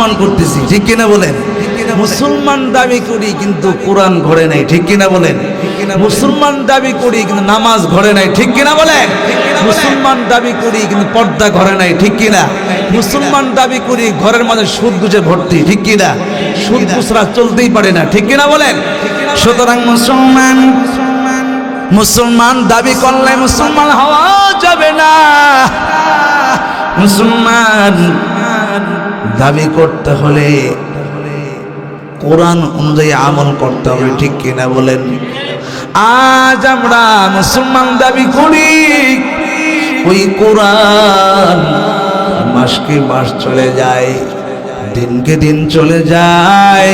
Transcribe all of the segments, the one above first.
মুসলমান করতেছি, ঠিক কিনা বলেন? মুসলমান দাবি করি কিন্তু কোরআন ঘরে নাই, ঠিক কিনা বলেন? মুসলমান দাবি করি কিন্তু নামাজ ঘরে নাই, ঠিক কিনা বলেন? মুসলমান দাবি করি কিন্তু পর্দা ঘরে নাই, ঠিক কিনা? মুসলমান দাবি করি ঘরের মাঝে সুদ গুজে ভর্তি, ঠিক কিনা? সুদ গুসরা চলতেই পারে না, ঠিক কিনা বলেন? সুতরাং মুসলমান মুসলমান দাবি করলে মুসলমান হওয়া যাবে না। মুসলমান দাবি করতে হলে কোরআন অনুযায়ী আমল করতে হবে, ঠিক কিনা বলেন? আজ আমরা মুসলমান দাবি করি, ওই কোরআন মাসকে মাস চলে যায়, দিনকে দিন চলে যায়,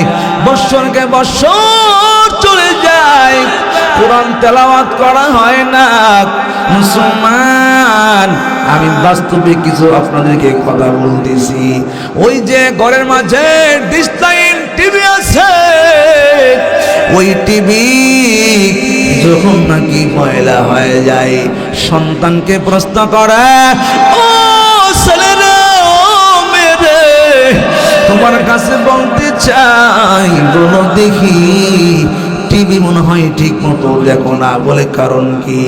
বৎসরকে বৎসর চলে যায়, কোরআন তেলাওয়াত করা হয় না মুসলমান, আমি বাস্তবে কিছু আপনাদেরকে কথা বলতেছি। ওই যে ঘরের মাঝে ডিসলাইন টিভি আছে, ওই টিভি যখন নাকি ময়লা হয়ে যায়, সন্তানকে প্রশ্ন করে, ও ছেলেরা, ও মেরে তোমার কাছে বলতে চাই, বলো দেখি মনে হয় ঠিক মতো দেখো না বলে কারণ কি?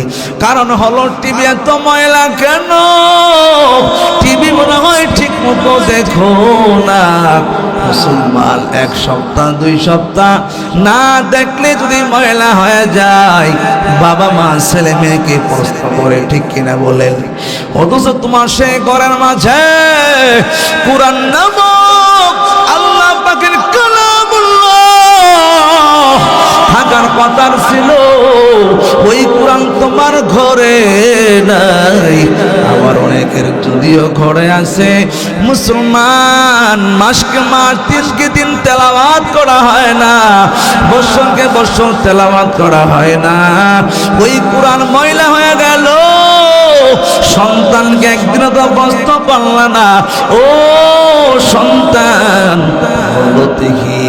কারণ হলো টিভি এত ময়লা কেন? টিভি মনে হয় ঠিক মতো দেখো না। মুসলমান এক সপ্তাহ, দুই সপ্তাহ না দেখলে যদি ময়লা হয়ে যায়, বাবা মা ছেলে মেয়েকে প্রশ্ন করে ঠিক কিনা বলেন? অথচ তোমার সে ঘরের মাঝে কোরআন নামক থাকার কথার ছিল, ওই কোরআন তোমার ঘরে নাই। আবার অনেকের যদিও ঘরে আছে। মুসলমান, মাসকে মাস দিনকে দিন তেলাওয়াত করা হয় না। বৎসরকে বৎসর তেলাওয়াত করা হয় না। ওই কোরআন ময়লা হয়ে গেল। সন্তানকে একদিনও তো বসতে পারল না। ও সন্তান দেখি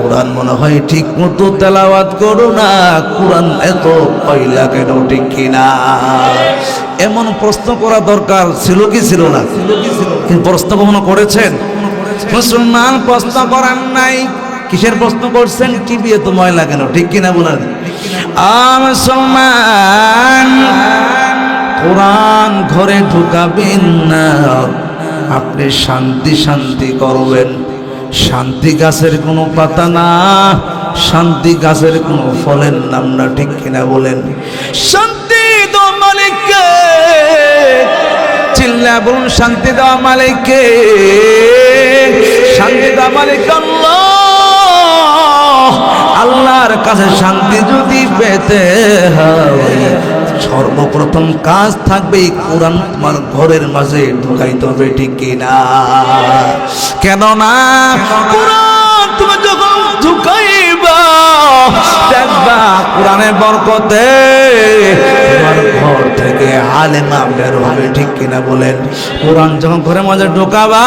কোরআন মনে হয় ঠিক মতো তেলাওয়াত করো না, কোরআন এত পয়লা কেন, ঠিক কিনা? এমন প্রশ্ন করা দরকার ছিল কি ছিল না? প্রশ্ন কখনো করেছেন? মুসলমান প্রশ্ন করার নাই। কিসের প্রশ্ন করছেন? টিভি এত ময়লা কেন, ঠিক কিনা বলেন? মুসলমান, কোরআন ঘরে ঢুকাবেন না। আপনি শান্তি শান্তি করবেন। শান্তি গাছের কোনো পাতা না, শান্তি গাছের কোনো ফলের নাম না, ঠিক কিনা বলেন? শান্তি দো মালিককে, চিল্লা বলুন, শান্তি দেওয়া মালিককে, শান্তি দেওয়া মালিক আল্লাহ। আল্লাহর কাছে শান্তি যদি পেতে হয় সর্বপ্রথম কাজ থাকবে কোরআন তোমার ঘরের মাঝে ঢুকাইতে হবে ঠিক কিনা? কেননা কোরআন তুমি যখন ঢুকাইবা, দেখবা কোরআনের বরকতে তোমার ঘর থেকে আলেমা বের হবে ঠিক কিনা বলেন? কোরআন যখন ঘরের মাঝে ঢোকাবা,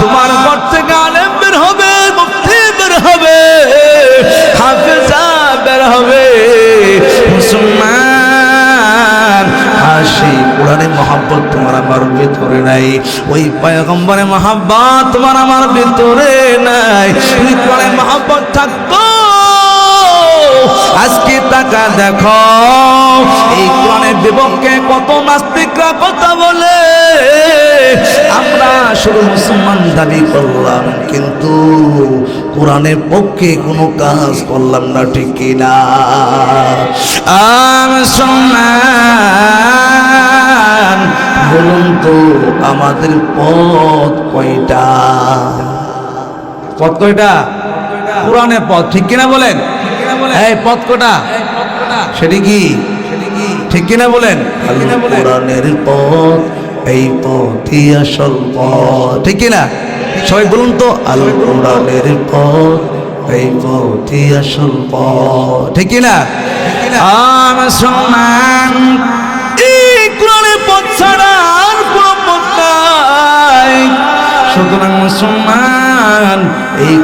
তোমার ঘর থেকে আলেম বের হবে, মুফতি বের হবে। কোরআনে মহাব্বত তোমার আমার ভিতরে নাই। ওই পয়গম্বরে মহাব্বত তোমার আমার ভিতরে নাই। কোরআনে মহাব্বত থাকতো আজকে টাকা দেখো। এই কোরআনের বিপক্ষে কত নাস্তিকরা কথা বলে। আমরা শুধু মুসলমান দাবি করলাম, কিন্তু কোরআনের পক্ষে কোনো কাজ করলাম না, ঠিক কিনা? আর আমাদের পথ কয়টা? পথ কয়টা? কোরআনের পথ ঠিক কিনা বলেন? এই পথ কটা? সেটি কি? ঠিক কিনা বলেন? কোরআনের পথ এই পথই আসল পথ। ঠিক কিনা? সবাই বলুন তো। আল কোরআনের পথ এই পথই আসল পথ। ঠিক কিনা? আমার সম্মান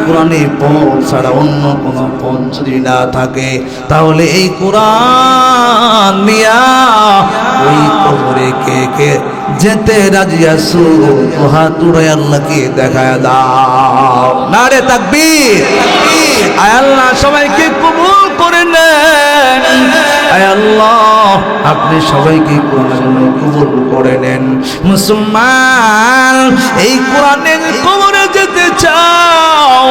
কোরআনের পথ ছাড়া অন্য কোনো পথ যদি না থাকে, তাহলে এই কোরআন নিয়া ওই কবরে কে কে যেতে রাজি আসু ও হাতুড়ে আল্লাহকে দেখা দাও। না রে তাকবীর। আয় আল্লাহ, সবাইকে কবুল করে নেন। আল্লাহ, আপনি সবাইকে কোরআনের কবুল করে নেন। মুসলমান, এই কোরআনের কবরে যেতে চাও